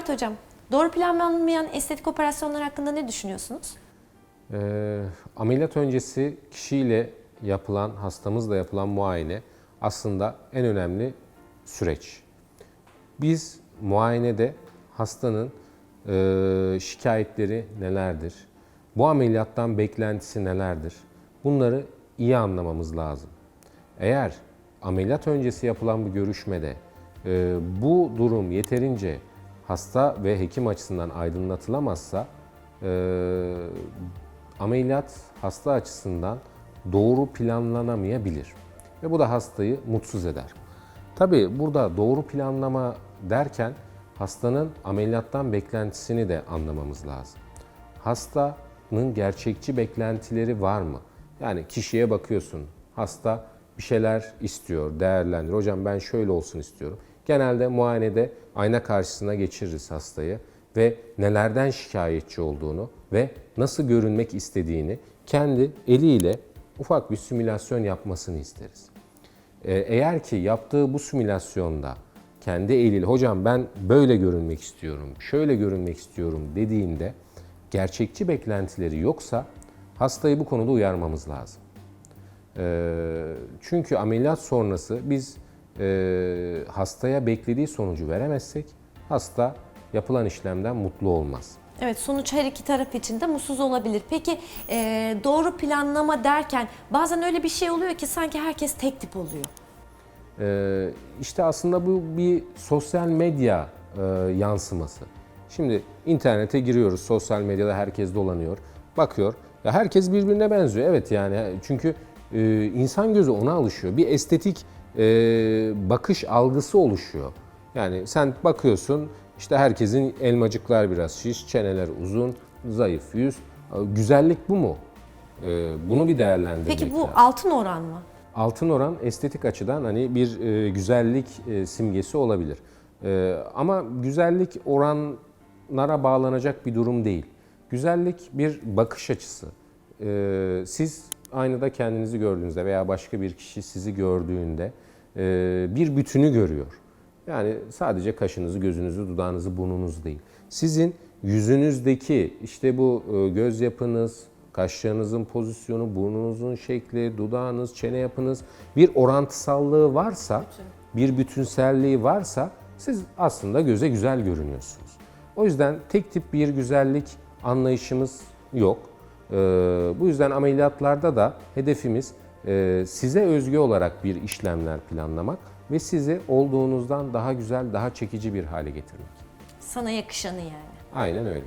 Mert Hocam, doğru planlanmayan estetik operasyonlar hakkında ne düşünüyorsunuz? Ee, ameliyat öncesi kişiyle yapılan, hastamızla yapılan muayene aslında en önemli süreç. Biz muayenede hastanın e, şikayetleri nelerdir? Bu ameliyattan beklentisi nelerdir? Bunları iyi anlamamız lazım. Eğer ameliyat öncesi yapılan bir görüşmede e, bu durum yeterince hasta ve hekim açısından aydınlatılamazsa e, ameliyat hasta açısından doğru planlanamayabilir ve bu da hastayı mutsuz eder. Tabii burada doğru planlama derken hastanın ameliyattan beklentisini de anlamamız lazım. Hastanın gerçekçi beklentileri var mı? Yani kişiye bakıyorsun. Hasta bir şeyler istiyor, değerlendir. Hocam ben şöyle olsun istiyorum. Genelde muayenede ayna karşısına geçiririz hastayı ve nelerden şikayetçi olduğunu ve nasıl görünmek istediğini kendi eliyle ufak bir simülasyon yapmasını isteriz. Ee, Eğer ki yaptığı bu simülasyonda kendi eliyle hocam ben böyle görünmek istiyorum, şöyle görünmek istiyorum dediğinde gerçekçi beklentileri yoksa hastayı bu konuda uyarmamız lazım. Ee, Çünkü ameliyat sonrası biz e, hastaya beklediği sonucu veremezsek hasta yapılan işlemden mutlu olmaz. Evet, sonuç her iki taraf için de mutsuz olabilir. Peki e, doğru planlama derken bazen öyle bir şey oluyor ki sanki herkes tek tip oluyor. Ee, işte aslında bu bir sosyal medya e, yansıması. Şimdi internete giriyoruz, sosyal medyada herkes dolanıyor, bakıyor. Ya herkes birbirine benziyor. Evet yani çünkü e, insan gözü ona alışıyor. Bir estetik e, bakış algısı oluşuyor. Yani sen bakıyorsun işte herkesin elmacıklar biraz şiş, çeneler uzun, zayıf yüz. Güzellik bu mu? E, bunu bir değerlendirmek Peki bu lazım. altın oran mı? Altın oran estetik açıdan hani bir e, güzellik e, simgesi olabilir. E, ama güzellik oranlara bağlanacak bir durum değil. Güzellik bir bakış açısı. E, siz aynada kendinizi gördüğünüzde veya başka bir kişi sizi gördüğünde e, bir bütünü görüyor. Yani sadece kaşınızı, gözünüzü, dudağınızı, burnunuzu değil. Sizin yüzünüzdeki işte bu e, göz yapınız, kaşlarınızın pozisyonu, burnunuzun şekli, dudağınız, çene yapınız bir orantısallığı varsa, bir bütünselliği varsa siz aslında göze güzel görünüyorsunuz. O yüzden tek tip bir güzellik anlayışımız yok. Ee, bu yüzden ameliyatlarda da hedefimiz e, size özgü olarak bir işlemler planlamak ve sizi olduğunuzdan daha güzel, daha çekici bir hale getirmek. Sana yakışanı yani. Aynen öyle.